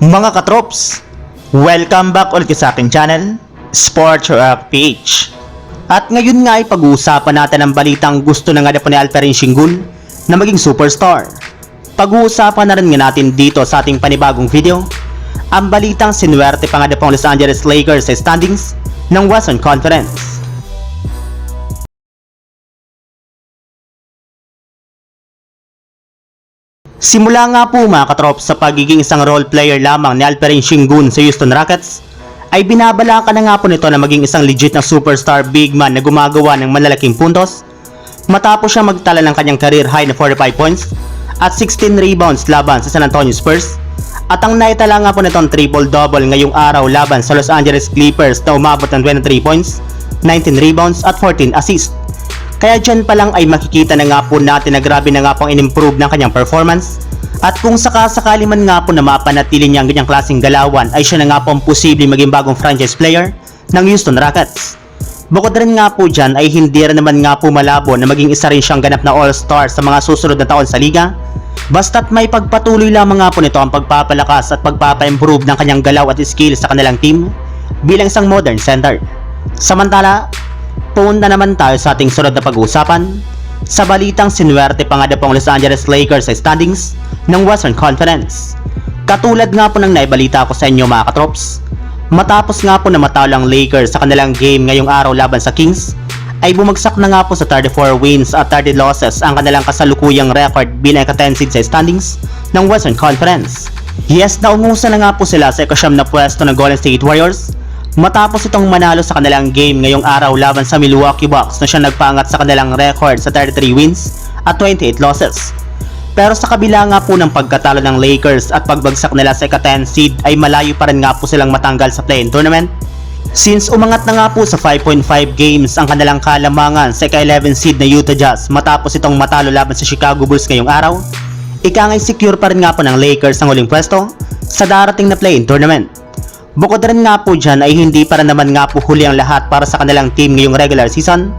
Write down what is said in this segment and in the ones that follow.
Mga katrops, welcome back ulit sa aking channel, Sports Rock PH. At ngayon nga ay pag-uusapan natin ang balitang gusto na nga ni Alperin Shingun na maging superstar. Pag-uusapan na rin nga natin dito sa ating panibagong video, ang balitang sinuwerte pa nga Los Angeles Lakers sa standings ng Western Conference. Simula nga po mga katrop sa pagiging isang role player lamang ni Alperin Shingun sa Houston Rockets, ay binabalaka na nga po nito na maging isang legit na superstar big man na gumagawa ng malalaking puntos matapos siya magtala ng kanyang career high na 45 points at 16 rebounds laban sa San Antonio Spurs at ang naitala nga po nitong triple-double ngayong araw laban sa Los Angeles Clippers na umabot ng 23 points, 19 rebounds at 14 assists. Kaya dyan pa lang ay makikita na nga po natin na grabe na nga pong in-improve ng kanyang performance. At kung sakasakali man nga po na mapanatili niya ang ganyang klaseng galawan ay siya na nga po ang posible maging bagong franchise player ng Houston Rockets. Bukod rin nga po dyan ay hindi rin naman nga po malabo na maging isa rin siyang ganap na all-star sa mga susunod na taon sa liga. Basta't may pagpatuloy lamang nga po nito ang pagpapalakas at pagpapa-improve ng kanyang galaw at skill sa kanilang team bilang isang modern center. Samantala, Punta naman tayo sa ating sunod na pag-uusapan sa balitang sinuwerte pa nga na pong Los Angeles Lakers sa standings ng Western Conference. Katulad nga po ng naibalita ko sa inyo mga katrops, matapos nga po na matalo ang Lakers sa kanilang game ngayong araw laban sa Kings, ay bumagsak na nga po sa 34 wins at 30 losses ang kanilang kasalukuyang record bilang ka-10 seed sa standings ng Western Conference. Yes, naungusan na nga po sila sa ikasyam na pwesto ng Golden State Warriors Matapos itong manalo sa kanilang game ngayong araw laban sa Milwaukee Bucks na siya nagpaangat sa kanilang record sa 33 wins at 28 losses. Pero sa kabila nga po ng pagkatalo ng Lakers at pagbagsak nila sa ika-10 seed ay malayo pa rin nga po silang matanggal sa play-in tournament. Since umangat na nga po sa 5.5 games ang kanilang kalamangan sa ika-11 seed na Utah Jazz matapos itong matalo laban sa Chicago Bulls ngayong araw, ika secure pa rin nga po ng Lakers ang huling pwesto sa darating na play-in tournament. Bukod rin nga po dyan ay hindi para naman nga po huli ang lahat para sa kanilang team ngayong regular season.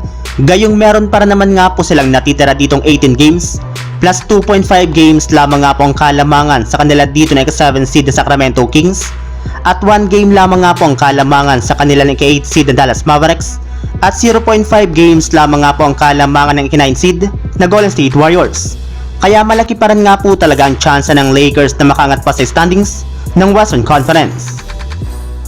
Gayong meron para naman nga po silang natitira ditong 18 games plus 2.5 games lamang nga po ang kalamangan sa kanila dito na ika-7 seed na Sacramento Kings at 1 game lamang nga po ang kalamangan sa kanila ng ika-8 seed na Dallas Mavericks at 0.5 games lamang nga po ang kalamangan ng ika-9 seed na Golden State Warriors. Kaya malaki pa rin nga po talaga ang tsansa ng Lakers na makangat pa sa standings ng Western Conference.